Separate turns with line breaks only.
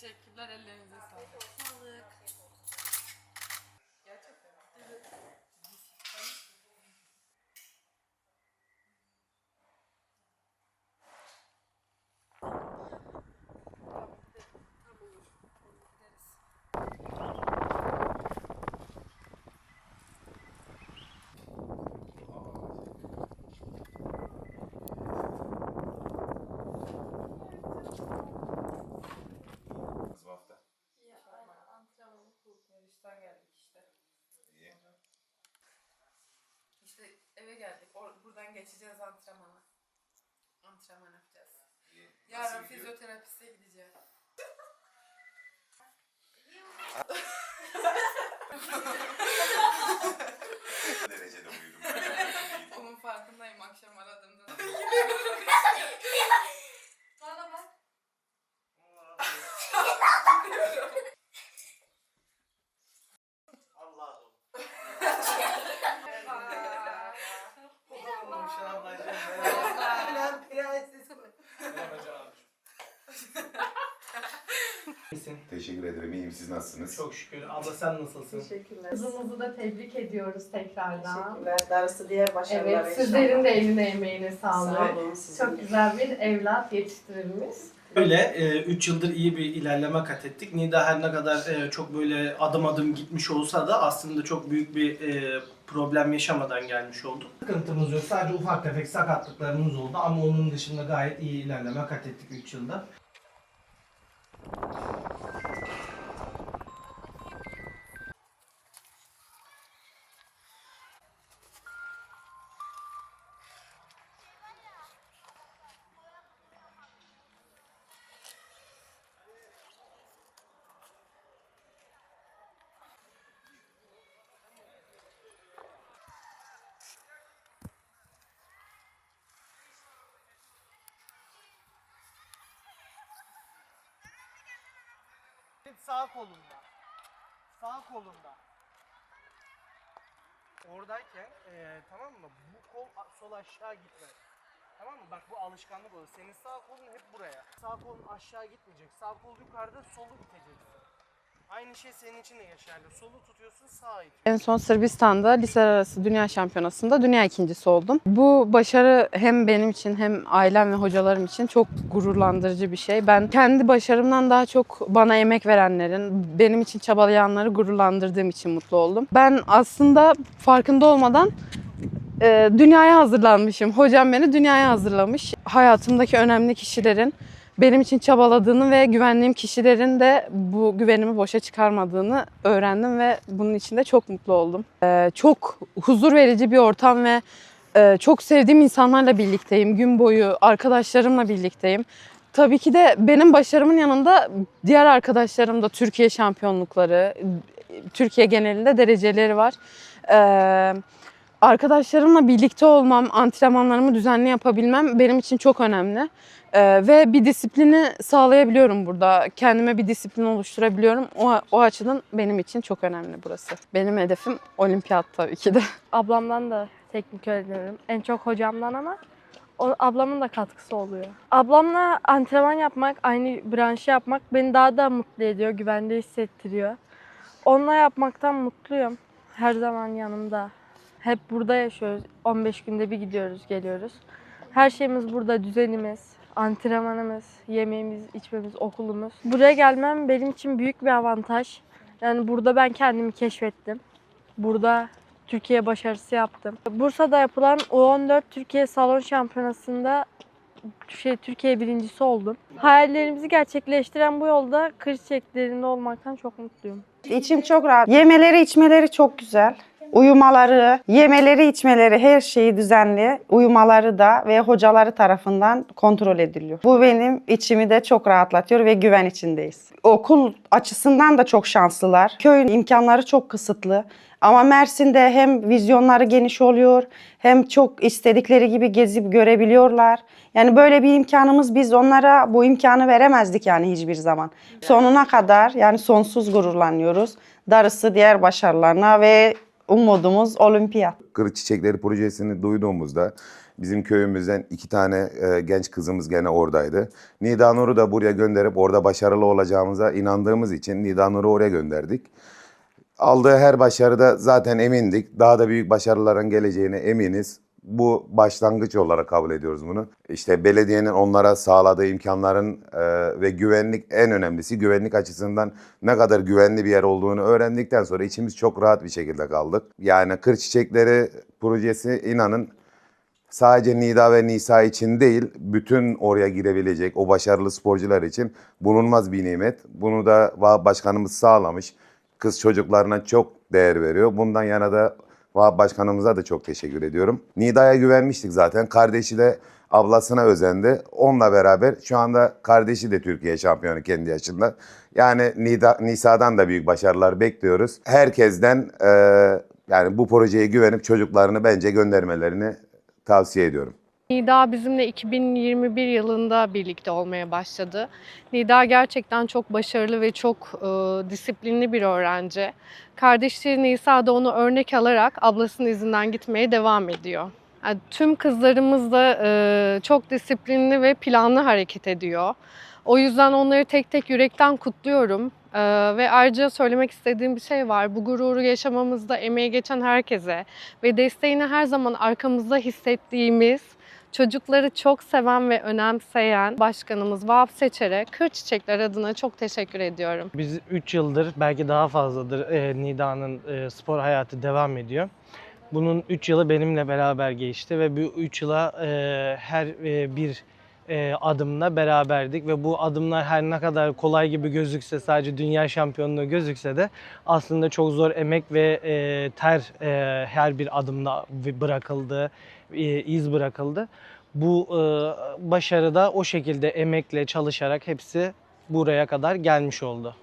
Teşekkürler ellerinize sağlık.
Sağlık.
Geçeceğiz antrenmana. Antrenman yapacağız. Yarın
gidiyor?
fizyoterapiste gideceğim.
derecede uyudum. Ben öyle değil.
Onun farkındayım akşam aradığımda. Bana bak.
Allah'ım.
Merhaba.
Olmuş ablacığım. Merhaba canım. İyisin.
Teşekkür ederim. İyiyim. Siz nasılsınız?
Çok şükür. Abla sen nasılsın?
Teşekkürler.
Kızımızı da tebrik ediyoruz tekrardan.
Teşekkürler. Darısı diğer başarılar
Evet, sizlerin de eline emeğine sağlık.
Sağ olun sizin
Çok güzel bir evlat yetiştirilmiş.
Böyle 3 yıldır iyi bir ilerleme kat ettik. Nida her ne kadar e, çok böyle adım adım gitmiş olsa da aslında çok büyük bir e, problem yaşamadan gelmiş oldu. Sıkıntımız yok. Sadece ufak tefek sakatlıklarımız oldu ama onun dışında gayet iyi ilerleme kat ettik 3 yılda. Sağ kolunda. Sağ kolunda. Oradayken eee, tamam mı? Bu kol sol aşağı gitmez. Tamam mı? Bak bu alışkanlık olur. Senin sağ kolun hep buraya. Sağ kolun aşağı gitmeyecek. Sağ kol yukarıda, solu iteceksin. Aynı şey senin için de geçerli. Solu tutuyorsun, sağa itiyorsun.
En son Sırbistan'da liseler arası dünya şampiyonasında dünya ikincisi oldum. Bu başarı hem benim için hem ailem ve hocalarım için çok gururlandırıcı bir şey. Ben kendi başarımdan daha çok bana emek verenlerin, benim için çabalayanları gururlandırdığım için mutlu oldum. Ben aslında farkında olmadan e, dünyaya hazırlanmışım. Hocam beni dünyaya hazırlamış. Hayatımdaki önemli kişilerin benim için çabaladığını ve güvendiğim kişilerin de bu güvenimi boşa çıkarmadığını öğrendim ve bunun için de çok mutlu oldum. Ee, çok huzur verici bir ortam ve e, çok sevdiğim insanlarla birlikteyim. Gün boyu arkadaşlarımla birlikteyim. Tabii ki de benim başarımın yanında diğer arkadaşlarım da Türkiye şampiyonlukları, Türkiye genelinde dereceleri var. Ee, arkadaşlarımla birlikte olmam, antrenmanlarımı düzenli yapabilmem benim için çok önemli. Ee, ve bir disiplini sağlayabiliyorum burada. Kendime bir disiplin oluşturabiliyorum. O, o açıdan benim için çok önemli burası. Benim hedefim olimpiyat tabii ki de.
Ablamdan da teknik öğreniyorum. En çok hocamdan ama o, ablamın da katkısı oluyor. Ablamla antrenman yapmak, aynı branşı yapmak beni daha da mutlu ediyor, güvende hissettiriyor. Onunla yapmaktan mutluyum. Her zaman yanımda. Hep burada yaşıyoruz. 15 günde bir gidiyoruz, geliyoruz. Her şeyimiz burada, düzenimiz, antrenmanımız, yemeğimiz, içmemiz, okulumuz. Buraya gelmem benim için büyük bir avantaj. Yani burada ben kendimi keşfettim. Burada Türkiye başarısı yaptım. Bursa'da yapılan U14 Türkiye Salon Şampiyonası'nda şey Türkiye birincisi oldum. Hayallerimizi gerçekleştiren bu yolda kır çiçeklerinde olmaktan çok mutluyum.
İçim çok rahat. Yemeleri içmeleri çok güzel. Uyumaları, yemeleri içmeleri her şeyi düzenli. Uyumaları da ve hocaları tarafından kontrol ediliyor. Bu benim içimi de çok rahatlatıyor ve güven içindeyiz. Okul açısından da çok şanslılar. Köyün imkanları çok kısıtlı. Ama Mersin'de hem vizyonları geniş oluyor hem çok istedikleri gibi gezip görebiliyorlar. Yani böyle bir imkanımız biz onlara bu imkanı veremezdik yani hiçbir zaman. Sonuna kadar yani sonsuz gururlanıyoruz. Darısı diğer başarılarına ve umudumuz olimpiyat.
Kır Çiçekleri projesini duyduğumuzda bizim köyümüzden iki tane e, genç kızımız gene oradaydı. Nida Nur'u da buraya gönderip orada başarılı olacağımıza inandığımız için Nida Nur'u oraya gönderdik. Aldığı her başarıda zaten emindik. Daha da büyük başarıların geleceğine eminiz. Bu başlangıç olarak kabul ediyoruz bunu. İşte belediyenin onlara sağladığı imkanların e, ve güvenlik en önemlisi güvenlik açısından ne kadar güvenli bir yer olduğunu öğrendikten sonra içimiz çok rahat bir şekilde kaldık. Yani Kır Çiçekleri projesi inanın sadece Nida ve Nisa için değil, bütün oraya girebilecek o başarılı sporcular için bulunmaz bir nimet. Bunu da Başkanımız sağlamış. Kız çocuklarına çok değer veriyor. Bundan yana da Vahap Başkanımıza da çok teşekkür ediyorum. Nida'ya güvenmiştik zaten. Kardeşi de ablasına özendi. Onunla beraber şu anda kardeşi de Türkiye şampiyonu kendi yaşında. Yani Nida, Nisa'dan da büyük başarılar bekliyoruz. Herkesten e, yani bu projeye güvenip çocuklarını bence göndermelerini tavsiye ediyorum.
Nida bizimle 2021 yılında birlikte olmaya başladı. Nida gerçekten çok başarılı ve çok e, disiplinli bir öğrenci. Kardeşleri Nisa da onu örnek alarak ablasının izinden gitmeye devam ediyor. Yani tüm kızlarımız da e, çok disiplinli ve planlı hareket ediyor. O yüzden onları tek tek yürekten kutluyorum. E, ve ayrıca söylemek istediğim bir şey var. Bu gururu yaşamamızda emeği geçen herkese ve desteğini her zaman arkamızda hissettiğimiz Çocukları çok seven ve önemseyen başkanımız Vahap Seçer'e Kır Çiçekler adına çok teşekkür ediyorum.
Biz 3 yıldır belki daha fazladır e, Nida'nın e, spor hayatı devam ediyor. Bunun 3 yılı benimle beraber geçti ve bu 3 yıla e, her e, bir e, adımla beraberdik ve bu adımlar her ne kadar kolay gibi gözükse sadece dünya şampiyonluğu gözükse de aslında çok zor emek ve e, ter e, her bir adımda bırakıldı, iz bırakıldı. Bu e, başarıda o şekilde emekle çalışarak hepsi buraya kadar gelmiş oldu.